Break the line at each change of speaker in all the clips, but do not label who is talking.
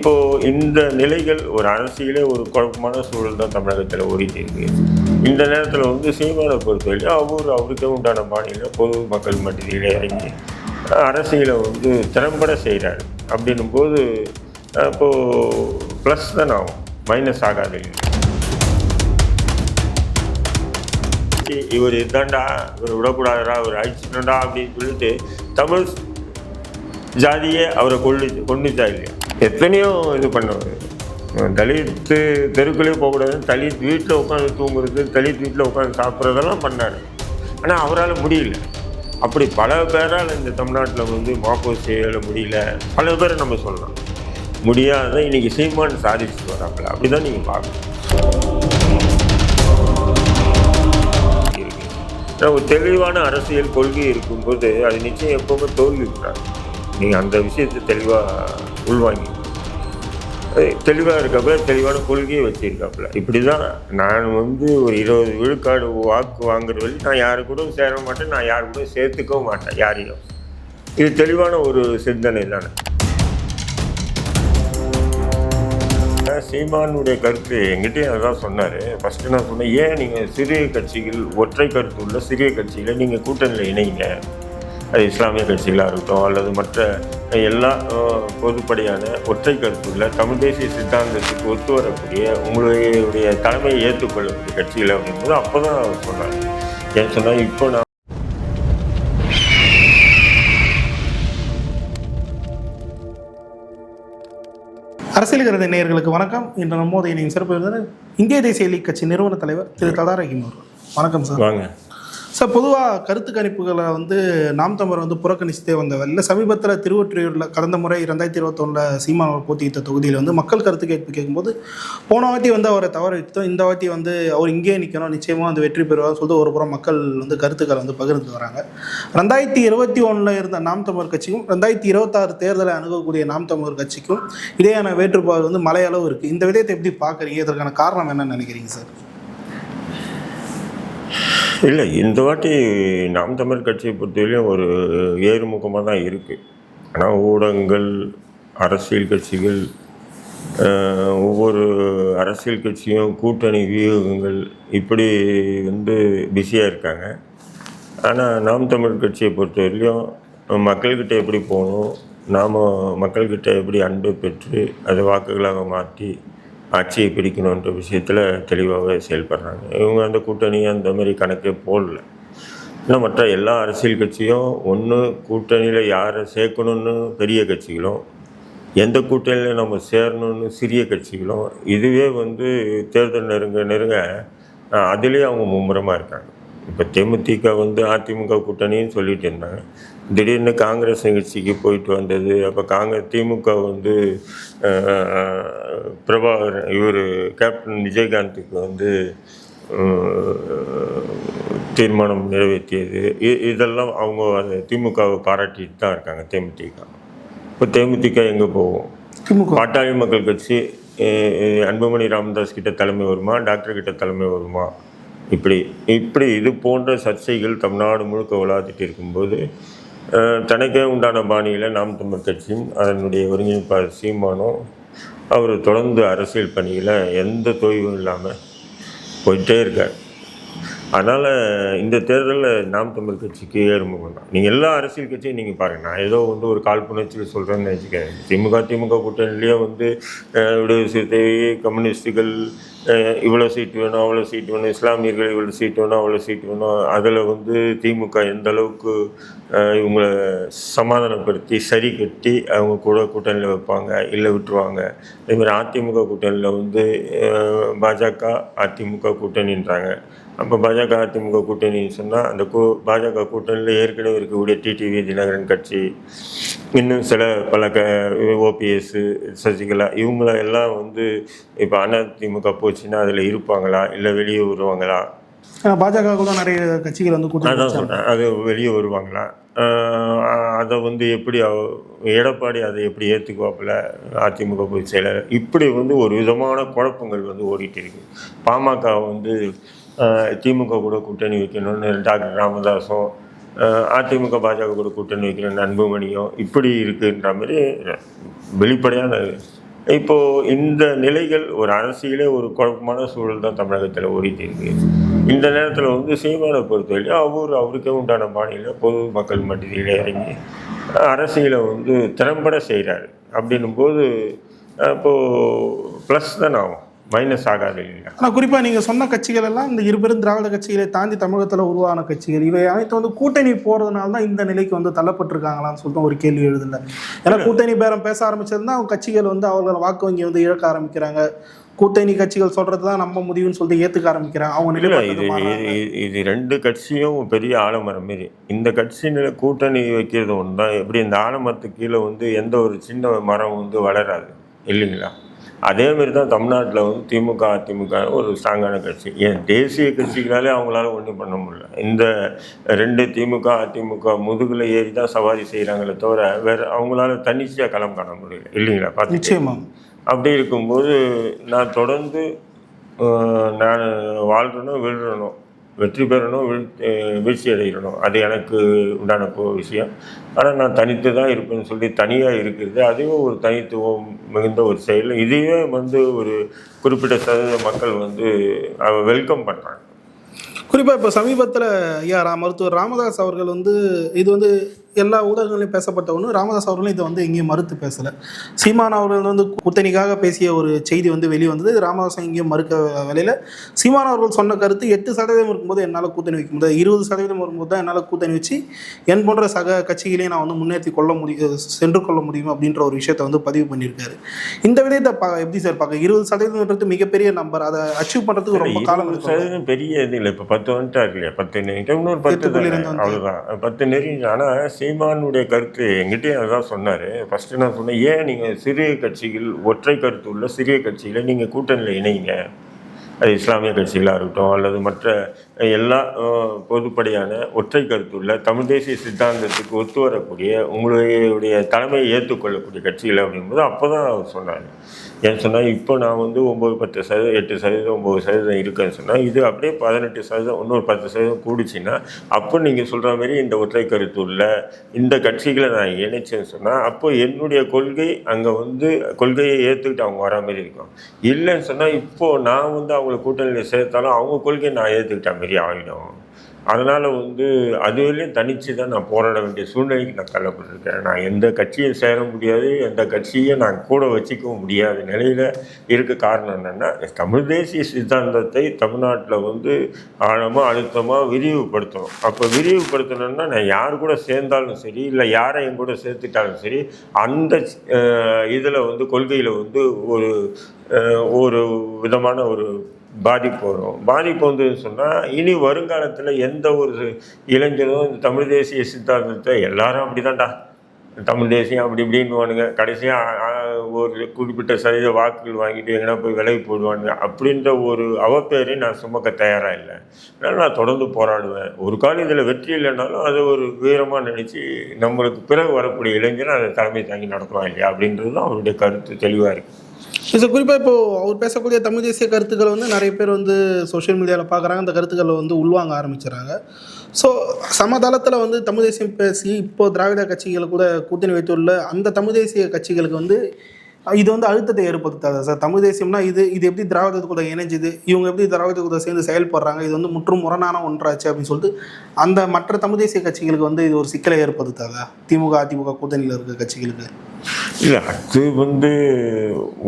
இப்போ இந்த நிலைகள் ஒரு அரசியலே ஒரு குழப்பமான சூழல் தான் தமிழகத்தில் ஓடிட்டு இருக்கு. இந்த நேரத்தில் வந்து சீமானை பொறுத்தவரையிலும் அவர் அவருக்கே உண்டான பாணியில் பொது மக்கள் மத்தியிலே இறங்கி அரசியலை வந்து திறம்பட செய்கிறாரு அப்படின்னும் போது இப்போது ப்ளஸ் தான் ஆகும் மைனஸ் ஆகாது. இவர் இதாண்டா இவர் விடக்கூடாதுடா இவர் அழிச்சிட்டா அப்படின்னு சொல்லிட்டு தமிழ் ஜாதியே அவரை கொள்ளு கொண்டுச்சா இல்லையா? எத்தனையோ இது பண்ணுவார் தலித்து தெருக்குள்ளே போகக்கூடாது. தலித் வீட்டில் உட்காந்து தூங்குறது தலித் வீட்டில் உட்காந்து சாப்பிட்றதெல்லாம் பண்ணார். ஆனால் அவரால் முடியல. அப்படி பல பேரால் இந்த தமிழ்நாட்டில் வந்து மாப்போ செய்யல முடியல. பல பேரை நம்ம சொல்லலாம். முடியாத இன்னைக்கு சீமான் சாதிச்சுட்டு வராங்கள அப்படி தான் நீங்கள் பார்க்கணும் ஒரு தெளிவான அரசியல் கொள்கை இருக்கும்போது அது நிச்சயம் எப்போவுமே தோல்வி விட்டாங்க நீங்கள் அந்த விஷயத்தை தெளிவாக உள்வாங்கி. தெளிவாக இருக்கப்ப தெளிவான கொள்கையை வச்சுருக்காப்புல. இப்படி தான் நான் வந்து ஒரு இருபது விழுக்காடு வாக்கு வாங்குற வழி நான் யாரு கூட சேர மாட்டேன் நான் யாரு கூட சேர்த்துக்கவும் மாட்டேன் யாரையும். இது தெளிவான ஒரு சிந்தனை தானே. சீமானுடைய கருத்து எங்கிட்டயும் அதான் சொன்னார். ஃபஸ்ட்டு நான் சொன்னேன் ஏன் நீங்கள் சிறிய கட்சிகள் ஒற்றை கருத்து உள்ள சிறிய கட்சிகளை நீங்கள் கூட்டணியில் இணைங்க? அது இஸ்லாமிய கட்சிகளாக இருக்கட்டும் அல்லது மற்ற எல்லா பொதுப்படையான ஒற்றை கருத்துள்ள தமிழ் தேசிய சித்தாந்தத்துக்கு ஒத்து வரக்கூடிய உங்களுடைய தலைமையை ஏற்றுக்கொள்ளக்கூடிய கட்சிகள் அப்படிங்கும்போது அப்போ தான் அவர் சொன்னார். ஏன் சொன்னால் இப்போ நான்
அரசியல் கருத நேயர்களுக்கு வணக்கம். இன்று நம்மோது இணையும் சிறப்பு இந்திய தேசிய லீக் கட்சி நிறுவன தலைவர் திரு ததாரகிம் அவர்கள். வணக்கம் சார்.
வாங்க.
சார் பொதுவாக கருத்து கணிப்புகளை வந்து நாம் தமிழர் வந்து புறக்கணிச்சுட்டே வந்தவர் இல்லை சமீபத்தில் திருவொற்றியூரில் கடந்த முறை ரெண்டாயிரத்தி இருபத்தொன்னில் சீமான் அவர் போட்டியிட்ட தொகுதியில் வந்து மக்கள் கருத்து கேட்பு கேட்கும்போது போன வாட்டி வந்து அவரை தவற இந்த வாட்டி வந்து அவர் இங்கேயே நிற்கணும் நிச்சயமாக வந்து வெற்றி பெறுவார் சொல்லிட்டு ஒரு புறம் மக்கள் வந்து கருத்துக்களை வந்து பகிர்ந்து வராங்க. ரெண்டாயிரத்தி இருபத்தி ஒன்றில் இருந்த நாம் தமிழர் கட்சிக்கும் ரெண்டாயிரத்தி இருபத்தாறு தேர்தலை அணுகக்கூடிய நாம் தமிழர் கட்சிக்கும் இடையான வேற்றுப்பாடு வந்து மலையளவு இருக்குது இந்த விடயத்தை எப்படி பார்க்குறீங்க? இதற்கான காரணம் என்னன்னு நினைக்கிறீங்க சார்?
இல்லை இந்த வாட்டி நாம் தமிழ் கட்சியை பொறுத்தவரையும் ஒரு ஏறுமுகமாக தான் இருக்குது ஆனால் ஊடகங்கள் அரசியல் கட்சிகள் ஒவ்வொரு அரசியல் கட்சியும் கூட்டணி வியூகங்கள் இப்படி வந்து பிஸியாக இருக்காங்க. ஆனால் நாம் தமிழ் கட்சியை பொறுத்தவரையிலும் மக்கள்கிட்ட எப்படி போகணும் நாம் மக்கள்கிட்ட எப்படி அன்பு பெற்று அதை வாக்குகளாக மாற்றி ஆட்சியை பிடிக்கணுன்ற விஷயத்தில் தெளிவாகவே செயல்படுறாங்க. இவங்க அந்த கூட்டணி அந்த மாதிரி கணக்கே போடல. ஏன்னா மற்ற எல்லா அரசியல் கட்சியும் ஒன்று கூட்டணியில் யாரை சேர்க்கணுன்னு பெரிய கட்சிகளும் எந்த கூட்டணியில் நம்ம சேரணும்னு சிறிய கட்சிகளும் இதுவே வந்து தேர்தல் நெருங்க நெருங்க அஹ், அதிலே அவங்க மும்முரமாக இருக்காங்க. இப்போ தேமுதிக வந்து அதிமுக கூட்டணின்னு சொல்லிட்டு இருந்தாங்க. திடீர்னு காங்கிரஸ் நிகழ்ச்சிக்கு போயிட்டு வந்தது. அப்போ காங்கிரஸ் திமுக வந்து பிரபாகர் இவர் கேப்டன் விஜயகாந்துக்கு வந்து தீர்மானம் நிறைவேற்றியது. இதெல்லாம் அவங்க அந்த திமுகவை பாராட்டிட்டு தான் இருக்காங்க தேமுதிக. இப்போ தேமுதிக எங்கே போகும்?
திமுக.
பாட்டாளி மக்கள் கட்சி அன்புமணி ராமதாஸ் கிட்ட தலைமை வருமா டாக்டர் கிட்ட தலைமை வருமா? இப்படி இப்படி இது போன்ற சர்ச்சைகள் தமிழ்நாடு முழுக்க விளையாடிட்டு இருக்கும்போது தனக்கே உண்டான பாணியில் நாம் தமிழ் கட்சியும் அதனுடைய ஒருங்கிணைப்பாளர் சீமானும் அவர் தொடர்ந்து அரசியல் பணியில் எந்த தொய்வும் இல்லாமல் போயிட்டே இருக்கார். அதனால் இந்த தேர்தலில் நாம் தமிழ் கட்சிக்கு ஏறுமுகம் தான் நீங்கள் எல்லா அரசியல் கட்சியும் நீங்கள் பாருங்கள் நான் ஏதோ வந்து ஒரு காழ்ப்புணர்ச்சியில் சொல்கிறேன்னு வச்சுக்கேன் திமுக திமுக கூட்டணிலேயே வந்து அஹ், விடுதலை சிறுத்தை கம்யூனிஸ்டுகள் இவ்வளோ சீட் வேணும் அவ்வளோ சீட் வேணும் இஸ்லாமியர்கள் இவ்வளோ சீட் வேணும் அவ்வளோ சீட் வேணும் அதில் வந்து திமுக எந்த அளவுக்கு இவங்களை சமாதானப்படுத்தி சரி கட்டி அவங்க கூட கூட்டணியில் வைப்பாங்க இல்லை விட்டுருவாங்க. அதேமாதிரி அதிமுக கூட்டணியில் வந்து பாஜக அதிமுக கூட்டணின்றாங்க. அப்போ பாஜக அதிமுக கூட்டணின்னு சொன்னால் அந்த கூ பாஜக கூட்டணியில் ஏற்கனவே இருக்கக்கூடிய டிடிவி தினகரன் கட்சி இன்னும் சில பல க ஓபிஎஸ் சசிகலா இவங்கள எல்லாம் வந்து இப்போ அதிமுக போச்சுன்னா அதில் இருப்பாங்களா? இல்லை வெளியே வருவாங்களா?
பாஜக கூட நிறைய கட்சிகள் வந்து கூட்டணி.
சொல்கிறேன் அது வெளியே வருவாங்களா? அதை வந்து எப்படி எடப்பாடி அதை எப்படி ஏற்றுக்குவாப்புல அதிமுக பொதுச் செயலர் இப்படி வந்து ஒரு விதமான குழப்பங்கள் வந்து ஓடிட்டு இருக்கு. பாமக வந்து திமுக கூட கூட்டணி வைக்கணும்னு டாக்டர் ராமதாஸும் அதிமுக பாஜக கூட கூட்டணி வைக்கணும்னு அன்புமணியும் இப்படி இருக்குன்ற மாதிரி வெளிப்படையான இப்போது இந்த நிலைகள் ஒரு அரசியலே ஒரு குழப்பமான சூழல் தான் தமிழகத்தில் ஓடிட்டு இருக்கு. இந்த நேரத்தில் வந்து சீமானை பொறுத்தவரையிலும் அவர் அவருக்கே உண்டான பாணியில் பொது மக்கள் மத்தியில் இறங்கி அரசியலை வந்து திறம்பட செய்கிறாரு அப்படின்னும் போது அப்போது ப்ளஸ் தானே ஆகும். மைனஸ் ஆகாது.
ஆனால் குறிப்பாக நீங்கள் சொன்ன கட்சிகள் எல்லாம் இந்த இருபெரும் திராவிட கட்சிகளை தாண்டி தமிழகத்தில் உருவான கட்சிகள். இவை அனைத்து வந்து கூட்டணி போகிறதுனால தான் இந்த நிலைக்கு வந்து தள்ளப்பட்டிருக்காங்களான்னு சொல்லிட்டு ஒரு கேள்வி எழுதல ஏன்னா கூட்டணி பேரம் பேச ஆரம்பிச்சதுன்னா அவங்க கட்சிகள் வந்து அவர்கள் வாக்கு வங்கி வந்து இழக்க ஆரம்பிக்கிறாங்க. கூட்டணி கட்சிகள் சொல்றது தான் நம்ம முடிவுன்னு சொல்லிட்டு ஏற்றுக்க ஆரம்பிக்கிறாங்க. அவங்க மாறாங்க.
இது- இது ரெண்டு கட்சியும் பெரிய ஆலமரம் மாரி இந்த கட்சியில கூட்டணி வைக்கிறது ஒன்று தான் எப்படி இந்த ஆலமரத்துக்கு கீழே வந்து எந்த ஒரு சின்ன மரம் வந்து வளராது? இல்லைங்களா? அதே மாதிரி தான் தமிழ்நாட்டில் வந்து திமுக அதிமுக ஒரு ஸ்ட்ராங்கான கட்சி. ஏன்? தேசிய கட்சிகளாலே அவங்களால ஒன்றும் பண்ண முடியல. இந்த ரெண்டு திமுக அதிமுக முதுகுல ஏறி தான் சவாரி செய்கிறாங்களே தவிர வேற அவங்களால தன்னிச்சையாக களம் காண முடியல. இல்லைங்களா? பார்த்து
நிச்சயமா.
அப்படி இருக்கும்போது நான் தொடர்ந்து நான் வாழ்றணும் விழுறணும் வெற்றி பெறணும் வீழ்ச்சி அடைகிறணும் அது எனக்கு உண்டான விஷயம். ஆனால் நான் தனித்து தான் இருப்பேன்னு சொல்லி தனியாக இருக்கிறது அதுவே ஒரு தனித்துவம் மிகுந்த ஒரு செயல். இதையே வந்து ஒரு குறிப்பிட்ட சதவீத மக்கள் வந்து வெல்கம் பண்ணுறாங்க
குறிப்பாக இப்போ சமீபத்தில் ஐயா மருத்துவர் ராமதாஸ் அவர்கள் வந்து இது வந்து எல்லா ஊடகங்களையும் பேசப்பட்ட ஒன்று ராமதாஸ் அவர்களும் இதை வந்து எங்கேயும் மறுத்து பேசலை. சீமான் அவர்கள் வந்து கூட்டணிக்காக பேசிய ஒரு செய்தி வந்து வெளியே வந்தது ராமதாஸ் எங்கேயும் மறுக்க வேலையில் சீமான் அவர்கள் சொன்ன கருத்து எட்டு சதவீதம் இருக்கும்போது என்னால் கூட்டணி வைக்க முடியாது. இருபது சதவீதம் வரும்போது தான் என்னால் கூட்டணி வச்சு என் போன்ற சக கட்சிகளையும் நான் வந்து முன்னேற்றி கொள்ள முடியும் சென்று கொள்ள முடியும் அப்படின்ற ஒரு விஷயத்தை வந்து பதிவு பண்ணியிருக்காரு. இந்த விடயத்தை பா எப்படி சார் பார்க்க இருபது சதவீதம்ன்றது மிகப்பெரிய நம்பர் அதை அச்சீவ் பண்ணுறதுக்கு ரொம்ப காலம்
சதவீதம் பெரிய இது இல்லை. இப்போ பத்து வந்துட்டாரு இல்லையா பத்து இன்னொரு பத்து. அவ்வளோதான் பத்து நெறி ஆனால் சீமானுடைய கருத்து எங்கிட்டே அதான் சொன்னார். ஃபஸ்ட்டு நான் சொன்னேன் ஏன் நீங்கள் சிறிய கட்சிகள் ஒற்றை கருத்து உள்ள சிறிய கட்சிகளை நீங்கள் கூட்டணியில் இணைங்க? அது இஸ்லாமிய கட்சிகளாக இருக்கட்டும் அல்லது மற்ற எல்லா பொதுப்படியான ஒற்றை கருத்துள்ள தமிழ் தேசிய சித்தாந்தத்துக்கு ஒத்து வரக்கூடிய உங்களுடைய தலைமையை ஏற்றுக்கொள்ளக்கூடிய கட்சிகள் அப்படிங்கும்போது அப்போ தான் அவர் ஏன்னு ஏன் சொன்னால் இப்போ நான் வந்து ஒம்பது பத்து சதவீதம் எட்டு சதவீதம் ஒம்பது சதவீதம் இருக்குன்னு சொன்னால் இது அப்படியே பதினெட்டு சதவீதம் இன்னொரு பத்து சதவீதம் கூடுச்சுன்னா அப்போ நீங்கள் சொல்கிற மாதிரி இந்த ஒற்றை கருத்து உள்ள இந்த கட்சிகளை நான் இணைச்சேன்னு சொன்னால் அப்போ என்னுடைய கொள்கை அங்கே வந்து கொள்கையை ஏற்றுக்கிட்டு அவங்க வர மாதிரி இருக்கும். இல்லைன்னு சொன்னால் இப்போது நான் வந்து அவங்கள கூட்டணியில் சேர்த்தாலும் அவங்க கொள்கையை நான் ஏற்றுக்கிட்ட மாரி ஆகிடும் அதனால் வந்து அதுவரையும் தனித்து தான் நான் போராட வேண்டிய சூழ்நிலைக்கு நான் தள்ளப்பட்டிருக்கேன். நான் எந்த கட்சியும் சேர முடியாது எந்த கட்சியை நான் கூட வச்சுக்கவும் முடியாத நிலையில் இருக்க காரணம் என்னென்னா தமிழ் தேசிய சித்தாந்தத்தை தமிழ்நாட்டில் வந்து ஆழமாக அழுத்தமாக விரிவுபடுத்தணும். அப்போ விரிவுபடுத்தணும்னா நான் யார் கூட சேர்ந்தாலும் சரி இல்லை யாரை என் கூட சேர்த்துட்டாலும் சரி அந்த இதில் வந்து கொள்கையில் வந்து ஒரு ஒரு விதமான ஒரு பாதிப்பு வரும். பாதிப்பு வந்ததுன்னு சொன்னால் இனி வருங்காலத்தில் எந்த ஒரு இளைஞரும் இந்த தமிழ் தேசிய சித்தாந்தத்தை எல்லாரும் அப்படிதான்டா. தமிழ் தேசியம் அப்படி இப்படின்னுவானுங்க. கடைசியாக ஒரு குறிப்பிட்ட சதவீத வாக்குகள் வாங்கிட்டு எங்கன்னா போய் விலகி போடுவானுங்க அப்படின்ற ஒரு அவப்பேரை நான் சுமக்க தயாராக இல்லை. அதனால் நான் தொடர்ந்து போராடுவேன். ஒரு காலம் இதில் வெற்றி இல்லைனாலும் அதை ஒரு வீரமாக நினச்சி நம்மளுக்கு பிறகு வரக்கூடிய இளைஞர் அதை தலைமை தாங்கி நடத்துவான் இல்லையா அப்படின்றது தான் அவருடைய கருத்து தெளிவாக இருக்குது
இது குறிப்பாக இப்போது அவர் பேசக்கூடிய தமிழ் தேசிய கருத்துக்களை வந்து நிறைய பேர் வந்து சோஷியல் மீடியாவில் பார்க்குறாங்க. அந்த கருத்துக்களை வந்து உள்வாங்க ஆரம்பிச்சிடறாங்க ஸோ சமதளத்தில் வந்து தமிழ் தேசியம் பேசி இப்போது திராவிட கட்சிகள் கூட கூட்டணி வைத்துள்ள அந்த தமிழ் தேசிய கட்சிகளுக்கு வந்து இது வந்து அழுத்தத்தை ஏற்படுத்தாது. சார் தமிழ் தேசியம்னா இது இது எப்படி திராவிடத்து கூட இணைஞ்சுது இவங்க எப்படி திராவிடத்து கூட சேர்ந்து செயல்படுறாங்க இது வந்து முற்றும் முரணான ஒன்றாச்சு அப்படின்னு சொல்லிட்டு அந்த மற்ற தமிழ் தேசிய கட்சிகளுக்கு வந்து இது ஒரு சிக்கலை ஏற்படுத்தாதா? திமுக அதிமுக கூட்டணியில் இருக்க கட்சிகளுக்கு.
இல்லை அது வந்து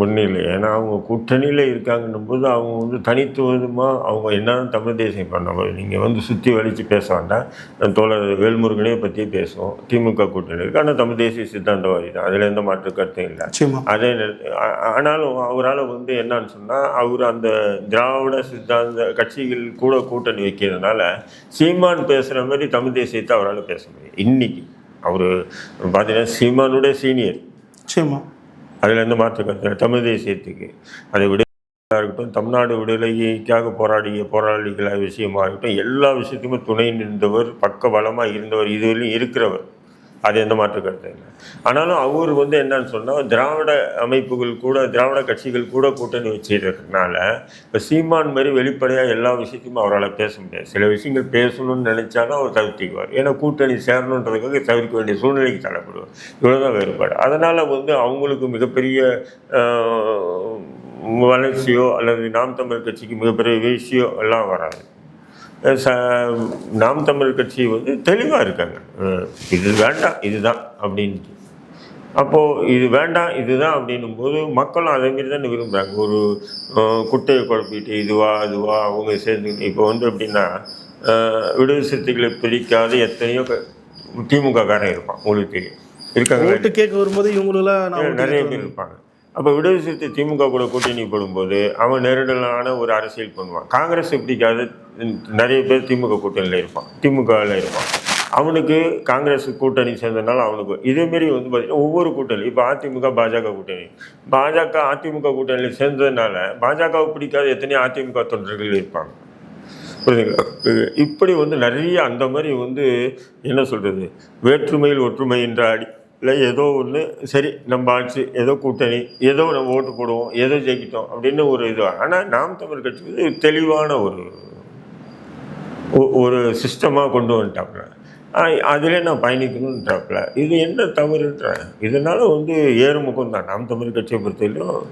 ஒன்றும் இல்லை ஏன்னா அவங்க கூட்டணியில் இருக்காங்கன்னும் போது அவங்க வந்து தனித்துவமாக அவங்க என்னதான் தமிழ் தேசியம் பண்ண நீங்கள் வந்து சுற்றி வலித்து பேச வேண்டாம். நான் தோழர் வேல்முருகனே பற்றி பேசுவோம். திமுக கூட்டணி இருக்கு. ஆனால் தமிழ் தேசிய சித்தாந்தவாதி தான். அதில் எந்த மாற்று கருத்தும் இல்லை. அதே ஆனாலும் அவரால் வந்து என்னன்னு சொன்னால் அவர் அந்த திராவிட சித்தாந்த கட்சிகள் கூட கூட்டணி வைக்கிறதுனால சீமான் பேசுகிற மாதிரி தமிழ் தேசியத்தை அவரால் பேச முடியும். இன்னைக்கு. அவர் பார்த்தீங்கன்னா சீமானுடைய சீனியர்.
நிச்சயமா.
அதில் எந்த மாற்று. தமிழ் தேசியத்துக்கு. அதை விட இருக்கட்டும் தமிழ்நாடு விடுதலைக்காக போராடிய போராளிகள் விஷயமா இருக்கட்டும் எல்லா விஷயத்துக்குமே துணை நின்றவர் பக்க பலமாக இருந்தவர் இதுவரையும் இருக்கிறவர். அது எந்த மாற்று கருத்து இல்லை ஆனாலும் அவர் வந்து என்னன்னு சொன்னால் திராவிட அமைப்புகள் கூட திராவிட கட்சிகள் கூட கூட்டணி வச்சுருக்கிறதுனால இப்போ சீமான் மாதிரி வெளிப்படையாக எல்லா விஷயத்தையும் அவரால் பேச முடியாது. சில விஷயங்கள் பேசணும்னு நினைச்சாலும் அவர் தவிர்த்திக்குவார். ஏன்னா கூட்டணி சேரணுன்றதுக்காக தவிர்க்க வேண்டிய சூழ்நிலைக்கு தள்ளப்படுவார். இவ்வளோதான் வேறுபாடு. அதனால் வந்து அவங்களுக்கு மிகப்பெரிய வளர்ச்சியோ அல்லது நாம் தமிழ் கட்சிக்கு மிகப்பெரிய வீழ்ச்சியோ எல்லாம் வராது. நாம் தமிழ் கட்சி வந்து தெளிவாக இருக்காங்க. இது வேண்டாம் இதுதான் அப்படின்ட்டு. அப்போது இது வேண்டாம் இதுதான் அப்படின்னும் போது மக்களும் அதே மாதிரி தானே விரும்புகிறாங்க ஒரு குட்டையை குழப்பிட்டு இதுவா அதுவா அவங்க சேர்ந்து இப்போ வந்து எப்படின்னா விடுதலை சிறுத்தைகளை பிடிக்காத எத்தனையோ திமுக காரன் இருப்பான் உங்களுக்கு தெரியும். இருக்காங்க
கேட்க வரும்போது ஓட்டு
நிறைய பேர் இருப்பாங்க. அப்போ விடுதலை சிறுத்தை திமுக கூட கூட்டணி போடும்போது அவன் நெருடலான ஒரு அரசியல் பண்ணுவான். காங்கிரஸ் பிடிக்காத நிறைய பேர் திமுக கூட்டணியில் இருப்பான். திமுகவில் இருப்பான். அவனுக்கு காங்கிரஸ் கூட்டணி சேர்ந்ததுனால அவனுக்கு இதேமாரி வந்து பார்த்தீங்கன்னா ஒவ்வொரு கூட்டணி இப்போ அதிமுக பாஜக கூட்டணி. பாஜக அதிமுக கூட்டணியில் சேர்ந்ததுனால பாஜகவை பிடிக்காத எத்தனையோ அதிமுக தொண்டர்கள் இருப்பாங்க. புரியுதுங்களா? இப்படி வந்து நிறைய அந்த மாதிரி வந்து என்ன சொல்கிறது வேற்றுமையில் ஒற்றுமை என்ற அடி இல்லை ஏதோ ஒன்று சரி நம்ம ஆட்சி ஏதோ கூட்டணி ஏதோ நம்ம ஓட்டு போடுவோம் ஏதோ ஜெயிக்கிட்டோம் அப்படின்னு ஒரு இது. ஆனால் நாம் தமிழ் கட்சி வந்து தெளிவான ஒரு ஒ- ஒரு சிஸ்டமாக கொண்டு வந்துட்டாப்புல. அதிலே நான் பயணிக்கணுன்றாப்புல இது என்ன தவறுன்ற? இதனால் வந்து ஏறுமுகம் தான் நாம் தமிழ் கட்சியை பொறுத்தவரையிலும்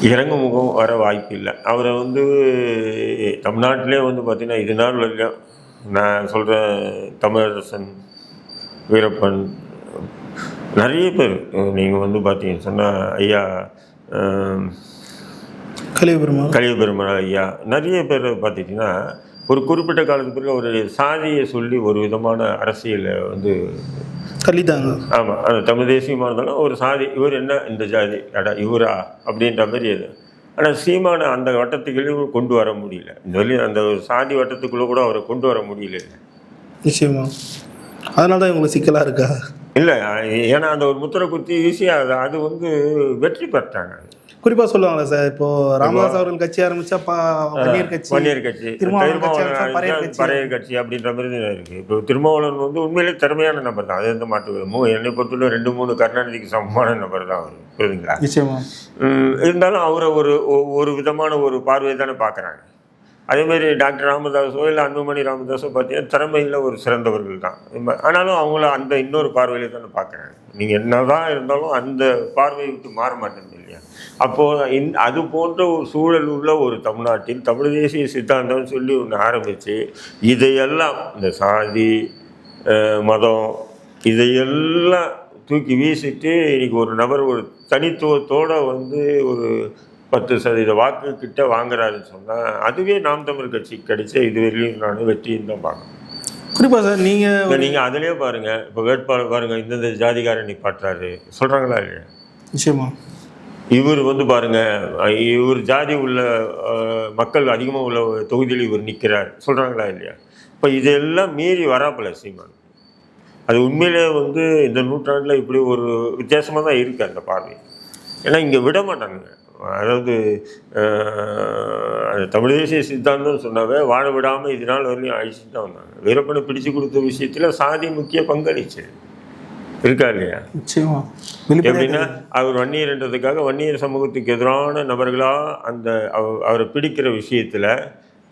இறங்கு முகம் வர வாய்ப்பு இல்லை. அவரை வந்து தமிழ்நாட்டிலே வந்து பார்த்திங்கன்னா இது நாள் வரைக்கும் நான் சொல்கிறேன் தமிழரசன் வீரப்பன் நிறைய பேர். நீங்கள் வந்து பார்த்தீங்கன்னு சொன்னால் ஐயா
கலியபெருமாள்.
கலியபெருமாள் ஐயா நிறைய பேர் பார்த்துட்டிங்கன்னா ஒரு குறிப்பிட்ட காலத்துக்கு பிறகு ஒரு சாதியை சொல்லி ஒரு விதமான அரசியலை வந்து
கலிதாங்க
ஆமாம் அது தமிழ் தேசியமாக இருந்தாலும் ஒரு சாதி இவர் என்ன இந்த ஜாதி அடா இவரா அப்படின்ற மாதிரி அது. ஆனால் சீமான அந்த வட்டத்துக்குள்ளேயும் கொண்டு வர முடியல. இந்த வழி அந்த ஒரு சாதி வட்டத்துக்குள்ளே கூட அவரை கொண்டு வர முடியல.
நிச்சயமா. அதனால தான் இவங்களுக்கு சிக்கலாக இருக்கா?
இல்லை ஏன்னா அந்த ஒரு முத்திரை குத்தி ஈஸியாக அது வந்து வெற்றி பெற்றாங்க.
குறிப்பாக சொல்லுவாங்களே சார் இப்போ ராமதாஸ் அவர்கள் கட்சி ஆரம்பிச்சா பா வன்னியர் கட்சி
வன்னியர் கட்சி
திருமாவளவன் கட்சி பறையர்
அப்படின்ற மாதிரி தான் இருக்குது இப்போ திருமாவளவன் வந்து உண்மையிலே திறமையான நபர் தான். அது எந்த மாட்டு என்னை பொறுத்தவரை ரெண்டு மூணு கருணாநிதிக்கு சமமான நபர் தான் அவர். புரியுதுங்களா?
நிச்சயமா.
இருந்தாலும் அவரை ஒரு ஒரு விதமான ஒரு பார்வை தானே பார்க்குறாங்க. அதேமாதிரி டாக்டர் ராமதாஸோ இல்லை அன்புமணி ராமதாஸோ பார்த்தீங்கன்னா திறமையில் ஒரு சிறந்தவர்கள் தான். ஆனாலும் அவங்கள அந்த இன்னொரு பார்வையில் தானே பார்க்குறேன் நீங்கள் என்ன தான் இருந்தாலும் அந்த பார்வையை விட்டு மாற மாட்டேங்குது இல்லையா? அப்போது இந் அது போன்ற ஒரு சூழல் உள்ள ஒரு தமிழ்நாட்டில் தமிழ் தேசிய சித்தாந்தம்னு சொல்லி ஒன்று ஆரம்பித்து இதையெல்லாம் இந்த சாதி மதம் இதையெல்லாம் தூக்கி வீசிட்டு இன்றைக்கி ஒரு நபர் ஒரு தனித்துவத்தோட வந்து ஒரு பத்து சதவீத வாக்கு கிட்ட வாங்குறாருன்னு சொன்னால் அதுவே நாம் தமிழ் கட்சிக்கு கிடைச்ச இதுவரையிலும் நான் வெற்றின்னு தான் பார்க்கணும்.
குறிப்பாக சார் நீங்கள்
நீங்கள் அதிலே பாருங்க இப்போ வேட்பாளர் பாருங்க இந்தந்த ஜாதிகாரன் நிப்பாட்டுறாரு. சொல்கிறாங்களா இல்லையா?
நிச்சயமா.
இவர் வந்து பாருங்க அஹ் இவர் ஜாதி உள்ள மக்கள் அதிகமாக உள்ள தொகுதியில் இவர் நிற்கிறார் சொல்கிறாங்களா இல்லையா? இப்போ இதெல்லாம் மீறி வராப்புல சீமான். அது உண்மையிலே வந்து இந்த நூற்றாண்டில் இப்படி ஒரு வித்தியாசமாக தான் இருக்குது அந்த பார்வை. ஏன்னா இங்கே விட மாட்டானுங்க. அதாவது அஹ், அது தமிழ் தேசிய சித்தாந்தம் சொன்னாவே வாழ விடாமல் இது நாள் வரையும் அழிச்சிட்டு தான் வந்தாங்க. வீரப்பனை பிடிச்சு கொடுத்த விஷயத்தில் சாதி முக்கிய பங்களிச்சு. இருக்கா இல்லையா? எப்படின்னா அவர் வன்னியர்ன்றதுக்காக வன்னியர் சமூகத்துக்கு எதிரான நபர்களாக அந்த அவ- அவரை பிடிக்கிற விஷயத்தில்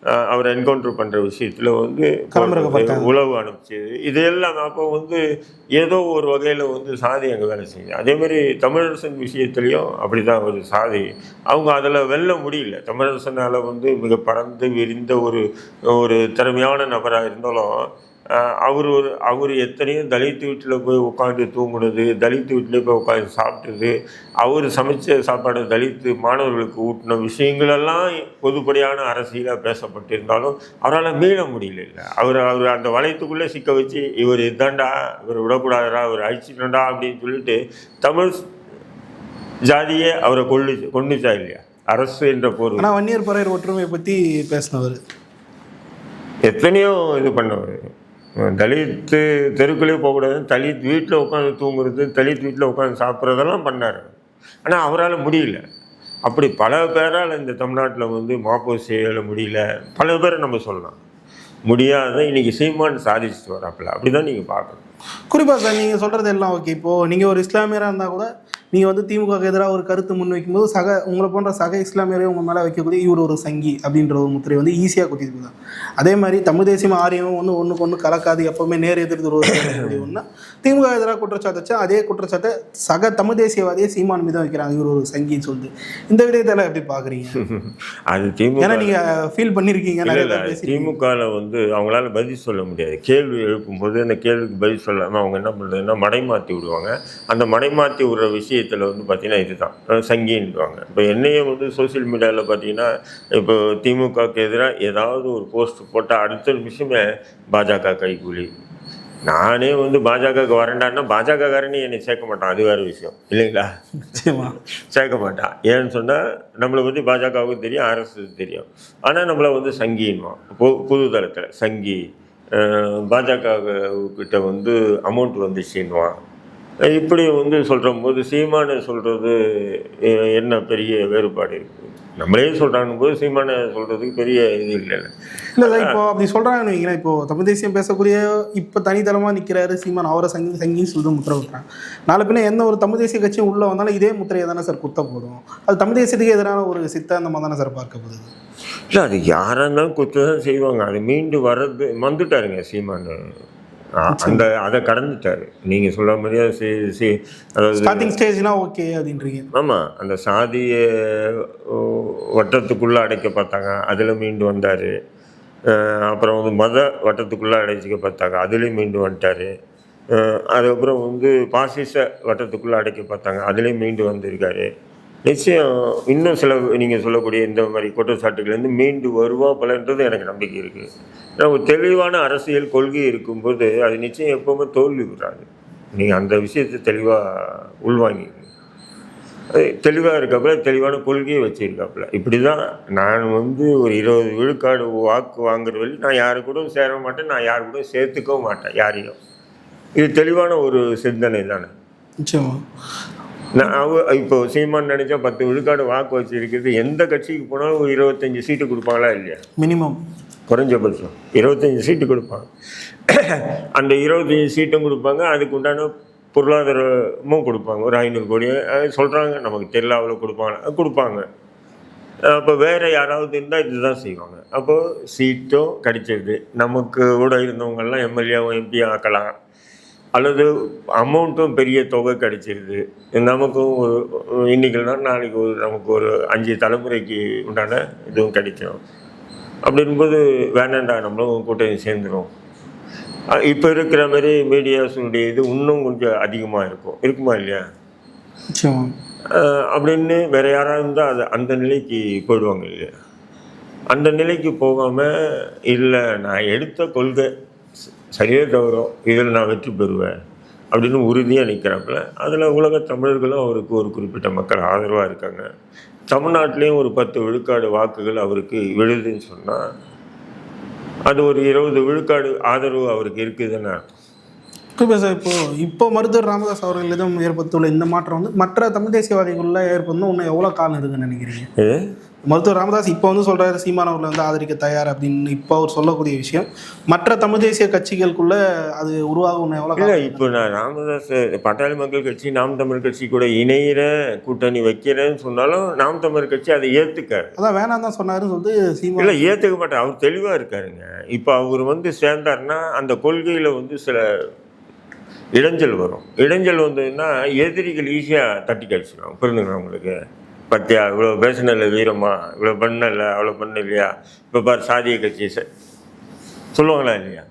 அவரை என்கவுண்டர் பண்ணுற விஷயத்தில் வந்து. உளவு அனுப்பிச்சது இதெல்லாம் அப்போ வந்து ஏதோ ஒரு வகையில் வந்து சாதி அங்கே வேலை செய்யுது. அதேமாதிரி தமிழரசன் விஷயத்துலையும் அப்படி தான் ஒரு சாதி. அவங்க அதில் வெல்ல முடியல. தமிழரசனால் வந்து மிக பறந்து விரிந்த ஒரு ஒரு திறமையான நபராக இருந்தாலும் அவர் ஒரு அவர் எத்தனையோ தலித் வீட்டில் போய் உட்காந்து தூங்குனது தலித் வீட்டில் போய் உட்காந்து சாப்பிட்டது அவர் சமைச்ச சாப்பாடு தலித் மாணவர்களுக்கு ஊட்டின விஷயங்களெல்லாம் பொதுப்படையான அரசியலாக பேசப்பட்டிருந்தாலும் அவரால் மீள முடியல இல்லை அவர் அவர் அந்த வளையத்துக்குள்ளே சிக்க வச்சு இவர் இதாண்டா இவர் விடக்கூடாதுடா இவர் அழிச்சிட்டா அப்படின்னு சொல்லிட்டு தமிழ் ஜாதியே அவரை கொள்ளு கொண்டுச்சா இல்லையா? அரசு என்ற பொருள்
ஆனால் வன்னியர் பறையர் ஒற்றுமையை பற்றி பேசினவர்.
எத்தனையோ இது பண்ணவர். தலித்து தெருக்குள்ளே போகக்கூடாது. தலித் வீட்டில் உட்காந்து தூங்குறது தலித் வீட்டில் உட்காந்து சாப்பிட்றதெல்லாம் பண்ணார். ஆனால் அவரால் முடியல. அப்படி பல பேரால் இந்த தமிழ்நாட்டில் வந்து மாப்போ செய்யல முடியல. பல பேரை நம்ம சொல்லலாம். முடியாத இன்னைக்கு சீமான் சாதிச்சுட்டு வராப்புல. அப்படி தான் நீங்கள் பார்க்கணும்.
குறிப்பாக சார் நீங்கள் சொல்கிறது எல்லாம் ஓகே இப்போது நீங்கள் ஒரு இஸ்லாமியராக இருந்தால் கூட நீங்கள் வந்து திமுகவுக்கு எதிராக ஒரு கருத்து முன் வைக்கும்போது சக உங்களை போன்ற சக இஸ்லாமியரையும் உங்கள் மேலே வைக்கக்கூடிய இவர் ஒரு சங்கி அப்படின்ற ஒரு முத்திரை வந்து ஈஸியாக குத்திட்டு போதான் அதே மாதிரி தமிழ் தேசியம் ஆரியமும் வந்து ஒன்றுக்கு ஒன்று கலக்காது எப்போவுமே நேர் எதிர்த்து ஒன்றா திமுக எதிராக குற்றச்சாட்டு வச்சா அதே குற்றச்சாட்டை சக தமிழ் தேசியவாதியை சீமான் மீது வைக்கிறாங்க. இவர் ஒரு சங்கின்னு சொல்லிட்டு. இந்த விடயத்தில் எப்படி பார்க்குறீங்க
அது திமுக
ஏன்னா நீங்கள் ஃபீல் பண்ணியிருக்கீங்க
திமுகல வந்து அவங்களால பதில் சொல்ல முடியாது. கேள்வி எழுப்பும்போது அந்த கேள்விக்கு பதில் சொல்லாமல் அவங்க என்ன பண்ணுறதுன்னா மடைமாற்றி விடுவாங்க. அந்த மடைமாற்றி விடுற விஷயத்தில் வந்து பார்த்தீங்கன்னா இதுதான். சங்கின்னுவாங்க. இப்போ என்னையே வந்து சோஷியல் மீடியாவில் பார்த்தீங்கன்னா இப்போ திமுகவுக்கு எதிராக ஏதாவது ஒரு போஸ்ட் போட்டால் அடுத்த நிமிஷமே பாஜக கைக்கூலி நானே வந்து பாஜகவுக்கு வரேன்டான்னா பாஜகக்காரனே என்னை சேர்க்க மாட்டான். அது வேறு விஷயம். இல்லைங்களா? சேர்க்க மாட்டான். ஏன்னு சொன்னால் நம்மளை பற்றி பாஜகவுக்கு தெரியும் ஆர்எஸ்எஸ் தெரியும். ஆனால் நம்மளை வந்து சங்கின்வான் புது தளத்தில் சங்கி பாஜக கிட்ட வந்து அமௌண்ட் வந்துச்சுன்னுவான். இப்படி வந்து சொல்கிற போது சீமானை சொல்கிறது என்ன பெரிய வேறுபாடு இருக்குது நம்மளே சொல்கிறாங்க போது சீமானை சொல்கிறதுக்கு பெரிய இது
இல்லை சார் இப்போ அப்படி சொல்கிறாங்கன்னு வைங்களேன். இப்போ தமிழ் தேசியம் பேசக்கூடிய இப்போ தனித்தளமாக நிற்கிறாரு சீமான். அவரை சங்கி சங்கின்னு சொல்லிட்டு முத்திரை விட்டுறாங்க நாளை பின்ன எந்த ஒரு தமிழ் தேசிய கட்சியும் உள்ளே வந்தாலும் இதே முத்திரையை தானே சார் குத்த போதும் அது தமிழ் தேசியத்துக்கு எதிரான ஒரு சித்தாந்தமாக தானே சார் பார்க்க போகுது?
இல்லை அது யாராக இருந்தாலும் குத்து தான் செய்வாங்க. அது மீண்டு வர்றது வந்துட்டாருங்க சீமான். அந்த அதை கடந்துட்டாரு. நீங்கள் சொல்கிற மாதிரியே சி சி அதாவது
ஸ்டார்டிங் ஸ்டேஜ்னா ஓகே அப்படின்றீங்க.
ஆமாம் அந்த சாதிய வட்டத்துக்குள்ளே அடைக்க பார்த்தாங்க அதில் மீண்டு வந்தார். அப்புறம் வந்து மத வட்டத்துக்குள்ளே அடைச்சிக்க பார்த்தாங்க அதுலேயும் மீண்டு வந்துட்டார். அதுக்கப்புறம் வந்து பாசிச வட்டத்துக்குள்ளே அடைக்க பார்த்தாங்க அதுலேயும் மீண்டு வந்திருக்காரு. நிச்சயம் இன்னும் சில நீங்கள் சொல்லக்கூடிய இந்த மாதிரி குற்றச்சாட்டுகள்லேருந்து மீண்டு வருவா பலன்றது எனக்கு நம்பிக்கை இருக்குது ஏன்னா ஒரு தெளிவான அரசியல் கொள்கை இருக்கும்போது அது நிச்சயம் எப்போவுமே தோல்வி விடாது நீங்கள் அந்த விஷயத்தை தெளிவாக உள்வாங்கிக்கணும் தெளிவாக இருக்காப்புல தெளிவான கொள்கையை வச்சுருக்காப்புல. இப்படி தான் நான் வந்து ஒரு இருபது விழுக்காடு வாக்கு வாங்குற வழி நான் யாரு கூட சேர மாட்டேன் நான் யாரு கூட சேர்த்துக்கவும் மாட்டேன் யாரையும். இது தெளிவான ஒரு சிந்தனை தானே
நிச்சயமா.
நான் இப்போ சீமான் நினைச்சா பத்து விழுக்காடு வாக்கு வச்சிருக்கிறது. எந்த கட்சிக்கு போனாலும் ஒரு இருபத்தஞ்சி சீட்டு கொடுப்பாங்களா இல்லையா?
மினிமம்.
குறைஞ்சபட்சம் இருபத்தஞ்சி சீட்டு கொடுப்பாங்க. அந்த இருபத்தஞ்சி சீட்டும் கொடுப்பாங்க. அதுக்கு உண்டான பொருளாதாரமும் கொடுப்பாங்க. ஒரு ஐநூறு கோடி. சொல்கிறாங்க நமக்கு தெரியல அவ்வளோ கொடுப்பாங்க. கொடுப்பாங்க. அப்போ வேறு யாராவது இருந்தால் இதுதான் செய்வாங்க. அப்போது சீட்டும் கிடைச்சிருது நமக்கு கூட இருந்தவங்கெல்லாம் எம்எல்ஏவும் எம்பி ஆக்கலாம். அல்லது அமௌண்ட்டும் பெரிய தொகை கிடைச்சிருது. நமக்கும் ஒரு இன்னைக்குனா நாளைக்கு ஒரு நமக்கு ஒரு அஞ்சு தலைமுறைக்கு உண்டான இதுவும் கிடைக்கும். அப்படின்போது வேணாண்டா நம்மளும் கூட்டணி சேர்ந்துரும் இப்போ இருக்கிற மாதிரி மீடியாஸுடைய இது இன்னும் கொஞ்சம் அதிகமாக இருக்கும். இருக்குமா இல்லையா? அப்படின்னு வேற யாராவது இருந்தால் அது அந்த நிலைக்கு போயிடுவாங்க இல்லையா? அந்த நிலைக்கு போகாமல் இல்லை நான் எடுத்த கொள்கை சரியே தவறோ இதில் நான் வெற்றி பெறுவேன் அப்படின்னு உறுதியாக நிற்கிறாப்புல அதில் உலக தமிழர்களும் அவருக்கு ஒரு குறிப்பிட்ட மக்கள் ஆதரவாக இருக்காங்க. தமிழ்நாட்டிலையும் ஒரு பத்து விழுக்காடு வாக்குகள் அவருக்கு விழுதுன்னு சொன்னால் அது ஒரு இருபது விழுக்காடு ஆதரவு அவருக்கு இருக்குதுன்னு.
இப்போ சார் இப்போ இப்போ மருத்துவர் ராமதாஸ் அவர்களிடம் ஏற்பட்டுள்ள இந்த மாற்றம் வந்து மற்ற தமிழ் தேசியவாதிகளுள்ள ஏற்படணும் இன்னும் எவ்வளோ காலம் இருக்குன்னு நினைக்கிறீங்க? மருத்துவர் ராமதாஸ் இப்போ வந்து சொல்றாரு சீமான் அவர்களை வந்து ஆதரிக்க தயார் அப்படின்னு இப்போ அவர் சொல்லக்கூடிய விஷயம். மற்ற தமிழ் தேசிய கட்சிகளுக்குள்ள அது உருவாக இன்னும் எவ்வளோ
இப்போ நான் ராமதாஸ் பட்டாளி மக்கள் கட்சி நாம் தமிழ் கட்சி கூட இணையிறேன் கூட்டணி வைக்கிறேன்னு சொன்னாலும் நாம் தமிழ் கட்சி அதை ஏற்றுக்காரு
அதான் வேணாம் தான் சொன்னாருன்னு சொல்லிட்டு சீமான்
இல்லை ஏற்றுக்க மாட்டேன் அவர் தெளிவாக இருக்காருங்க. இப்போ அவர் வந்து சேர்ந்தாருன்னா அந்த கொள்கையில் வந்து சில இடைஞ்சல் வரும். இடைஞ்சல் வந்ததுன்னா எதிரிகள் ஈஸியாக தட்டி கழிச்சிடும். புரிஞ்சுங்களா உங்களுக்கு? பத்தியா இவ்வளோ பேசினல வீரமா? இவ்வளோ பண்ணல அவ்வளோ பண்ணலையா? இப்போ பார் சாதிய கட்சி ச- சொல்லுவாங்களா இல்லையா?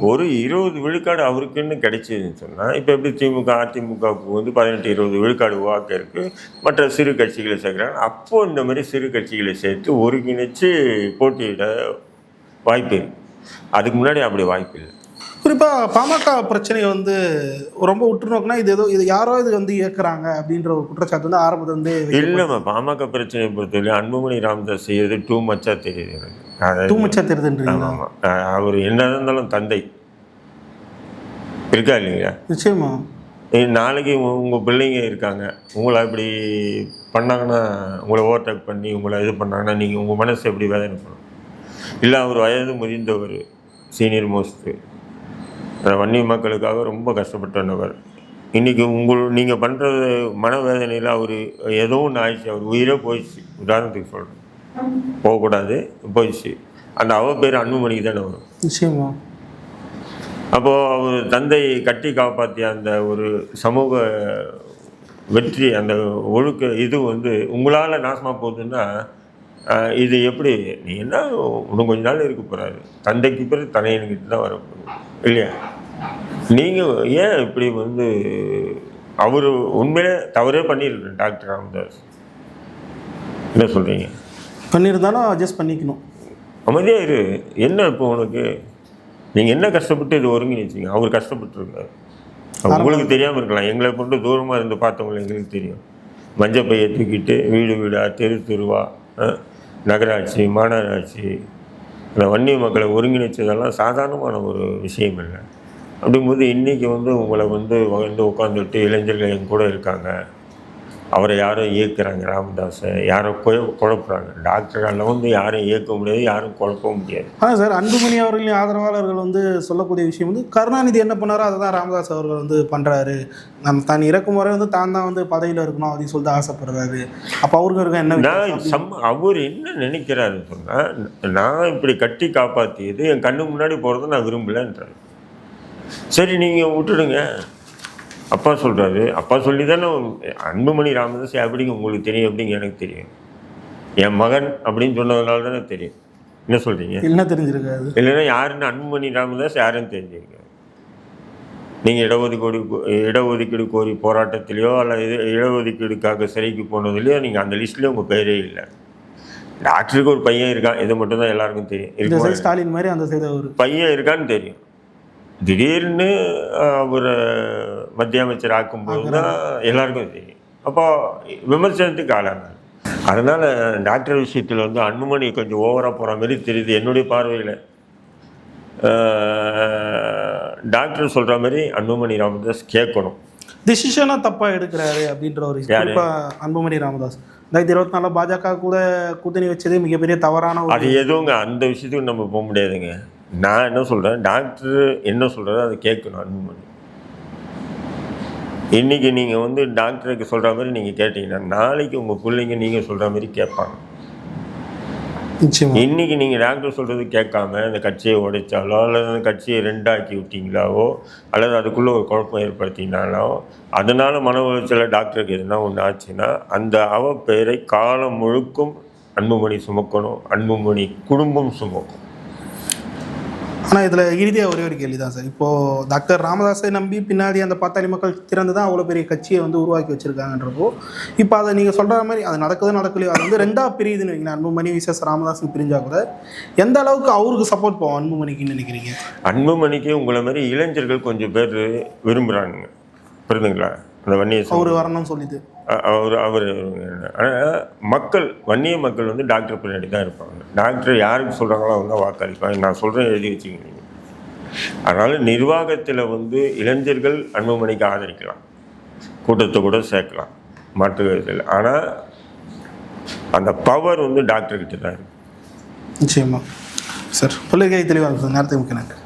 ஒரு இருபது விழுக்காடு அவருக்குன்னு கிடைச்சதுன்னு சொன்னால் இப்போ எப்படி திமுக அதிமுகவுக்கு வந்து பதினெட்டு இருபது விழுக்காடு வாக்கு இருக்குது மற்ற சிறு கட்சிகளை சேர்க்குறாங்க. அப்போது இந்த மாதிரி சிறு கட்சிகளை சேர்த்து ஒருங்கிணைச்சு போட்டியிட வாய்ப்பு இருக்கு. அதுக்கு முன்னாடி அப்படி வாய்ப்பு இல்லை.
குறிப்பாக பாமக பிரச்சனையை வந்து ரொம்ப உற்று நோக்கினா இது ஏதோ இது யாரோ இது வந்து இயக்குறாங்க அப்படின்ற ஒரு குற்றச்சாட்டு வந்து ஆரம்பத்துல இருந்தே
இல்லைம்மா பாமக பிரச்சனையை பொறுத்தவரை அன்புமணி ராமதாஸ் செய்யறது டூ மச்சாக தெரியுது எனக்கு. அதாவது-
தூமச்சா தெரியுதுன்றீங்களா?
அவர் என்ன இருந்தாலும் தந்தை. இருக்கா இல்லைங்களா?
நிச்சயமா.
நாளைக்கு உங்கள் பிள்ளைங்க இருக்காங்க. உங்களை இப்படி பண்ணாங்கன்னா உங்களை ஓவர்டேக் பண்ணி உங்களை இது பண்ணாங்கன்னா நீங்கள் உங்கள் மனசு எப்படி வேதனை பண்ணும் இல்லை அவர் வயது முதிர்ந்தவர் சீனியர் மோஸ்ட்டு வன்னி மக்களுக்காக ரொம்ப கஷ்டப்பட்ட நபர் இன்றைக்கி உங்கள் நீங்கள் பண்ணுறது மனவேதனையில் அவர் ஏதோ ஒன்று ஆயிடுச்சு. அவர் உயிரே போயிடுச்சு. உதாரணத்துக்கு சொல்கிறேன் போகக்கூடாது போயிடுச்சு. அந்த அவ பேர் அன்புமணிக்கு தானே வரும்.
நிச்சயமா.
அப்போது அவர் தந்தையை கட்டி காப்பாற்றிய அந்த ஒரு சமூக வெற்றி அந்த ஒழுக்க இது வந்து உங்களால் நாசமாக போகுதுன்னா இது எப்படி? நீ என்ன இன்னும் கொஞ்ச நாள் இருக்க போகிறாரு தந்தைக்கு பிறகு தனையனுக்கிட்ட தான் வரப்போகுது. இல்லையா? நீங்கள் ஏன் இப்படி வந்து அவர் உண்மையிலே தவறே பண்ணியிருக்கேன் டாக்டர் ராமதாஸ்? என்ன சொல்கிறீங்க
பண்ணியிருந்தாலும் அட்ஜஸ்ட் பண்ணிக்கணும்.
அமைதியாக இரு. என்ன இப்போ உனக்கு? நீங்கள் என்ன கஷ்டப்பட்டு இது ஒருங்கிணைச்சிங்க? அவர் கஷ்டப்பட்டுருக்காரு. உங்களுக்கு தெரியாமல் இருக்கலாம். எங்களை கொண்டு தூரமாக இருந்து பார்த்தவங்களை எங்களுக்கு தெரியும். மஞ்சள் பையை தூக்கிட்டு வீடு வீடா தெரு தெருவா நகராட்சி மாநகராட்சி இந்த வன்னி மக்களை ஒருங்கிணைச்சதெல்லாம் சாதாரணமான ஒரு விஷயம் இல்லை அப்படிங்கும்போது இன்றைக்கி வந்து உங்களை வந்து வந்து உட்காந்துட்டு இளைஞர்கள் என் கூட இருக்காங்க. அவரை யாரோ இயக்குறாங்க ராமதாஸை யாரோ குழ குழப்புறாங்க டாக்டரால் வந்து யாரும் இயக்க முடியாது யாரும் குழப்பவும் முடியாது.
ஆனால் சார் அன்புமணி அவர்களின் ஆதரவாளர்கள் வந்து சொல்லக்கூடிய விஷயம் வந்து கருணாநிதி என்ன பண்ணாரோ அதை தான் ராமதாஸ் அவர்கள் வந்து பண்ணுறாரு நம்ம தான் இறக்கும் வரை வந்து தான் தான் வந்து பதவியில் இருக்கணும் அப்படின்னு சொல்லிட்டு ஆசைப்படுறாரு. அப்போ அவருக்கு இருக்க என்ன?
சம் அவர் என்ன நினைக்கிறாருன்னு சொன்னால் நான் இப்படி கட்டி காப்பாற்றியது என் கண்ணு முன்னாடி போகிறத நான் விரும்பலைன்றாரு. சரி நீங்கள் விட்டுடுங்க. அப்பா சொல்கிறாரு அப்பா சொல்லி தானே அன்புமணி ராமதாஸ் எப்படிங்க உங்களுக்கு தெரியும் எப்படிங்க எனக்கு தெரியும். என் மகன் அப்படின்னு சொன்னதுனால தானே தெரியும். என்ன சொல்கிறீங்க
என்ன தெரிஞ்சிருக்காது?
இல்லைன்னா யாருன்னு அன்புமணி ராமதாஸ் யாருன்னு தெரிஞ்சுங்க நீங்கள் இடஒதுக்கீடு இடஒதுக்கீடு கோரி போராட்டத்திலையோ அல்லது இடஒதுக்கீடுக்காக சிறைக்கு போனதுலையோ நீங்கள் அந்த லிஸ்ட்லேயே உங்கள் பேரே இல்லை. டாக்டருக்கு ஒரு பையன் இருக்கான் இது மட்டும் தான் எல்லாருக்கும் தெரியும்.
ஸ்டாலின் மாதிரி அந்த சைடு அவர்.
பையன் இருக்கான்னு தெரியும். திடீர்னு அவரை மத்திய அமைச்சர் ஆக்கும்போது தான் எல்லாருக்கும் தெரியும். அப்போ விமர்சனத்துக்கு ஆளானாங்க. அதனால் டாக்டர் விஷயத்தில் வந்து அன்புமணி கொஞ்சம் ஓவராக போகிற மாதிரி தெரியுது என்னுடைய பார்வையில். டாக்டர் சொல்கிற மாதிரி அன்புமணி ராமதாஸ் கேட்கணும்.
டிசிஷனாக தப்பாக எடுக்கிறாரு அப்படின்ற ஒரு? இப்போ அன்புமணி ராமதாஸ். ரெண்டாயிரத்தி இருபத்தி நாலில் பாஜக கூட கூட்டணி வச்சதே மிகப்பெரிய தவறான ஒரு
அது எதுவுங்க? அந்த விஷயத்துக்கு நம்ம போக முடியாதுங்க. நான் என்ன சொல்கிறேன் டாக்டர் என்ன சொல்கிறாரோ அதை கேட்கணும் அன்புமணி இன்றைக்கி நீங்கள் வந்து டாக்டருக்கு சொல்கிற மாதிரி நீங்கள் கேட்டீங்கன்னா நாளைக்கு உங்கள் பிள்ளைங்க நீங்கள் சொல்கிற மாதிரி கேட்பாங்க. இன்றைக்கி நீங்கள் டாக்டர் சொல்கிறது கேட்காம அந்த கட்சியை உடைச்சாலோ அல்லது அந்த கட்சியை ரெண்டாக்கி விட்டீங்களாவோ அல்லது அதுக்குள்ளே ஒரு குழப்பம் ஏற்படுத்தினாலோ அதனால் மன உளைச்சலில் டாக்டருக்கு எதுனா ஒன்று ஆச்சுன்னா அந்த அவ பெயரை காலம் முழுக்கும் அன்புமணி சுமக்கணும். அன்புமணி குடும்பம் சுமக்கும்.
ஆனால் இதில் இறுதியாக ஒரே ஒரு கேள்வி தான் சார். இப்போது டாக்டர் ராமதாஸை நம்பி பின்னாடி அந்த பாத்தாளி மக்கள் திறந்து தான் அவ்வளோ பெரிய கட்சியை வந்து உருவாக்கி வச்சிருக்காங்கன்றப்போ இப்போ அதை நீங்கள் சொல்கிற மாதிரி அது நடக்குது நடக்கலையோ அது வந்து ரெண்டா பிரியுதுன்னு வைங்களேன். அன்புமணி விசேஷ ராமதாஸ்னு பிரிஞ்சா கூட எந்த அளவுக்கு அவருக்கு சப்போர்ட் போவோம் அன்புமணிக்குன்னு நினைக்கிறீங்க?
அன்புமணிக்கு உங்களை மாதிரி இளைஞர்கள் கொஞ்சம் பேர் விரும்புகிறாங்க புரியுதுங்களா? அந்த வன்னிய.
அவர் வரணும்னு சொல்லிட்டு.
அவர் அவர் ஆனால் மக்கள் வன்னிய மக்கள் வந்து டாக்டர் பின்னாடி தான் இருப்பாங்க. டாக்டர் யாருக்கு சொல்கிறாங்களோ அவங்க வாக்களிப்பாங்க. நான் சொல்கிறேன் எழுதி வச்சுக்கங்க. அதனால் நிர்வாகத்தில் வந்து இளைஞர்கள் அன்புமணிக்கு ஆதரிக்கலாம். கூட்டத்தை கூட சேர்க்கலாம். மாற்று ஆனால் அந்த பவர் வந்து டாக்டர்கிட்ட தான் இருக்கு.
நிச்சயமா. சார் பிள்ளைகை தெளிவாக நேரத்தை முக்கிய நன்றி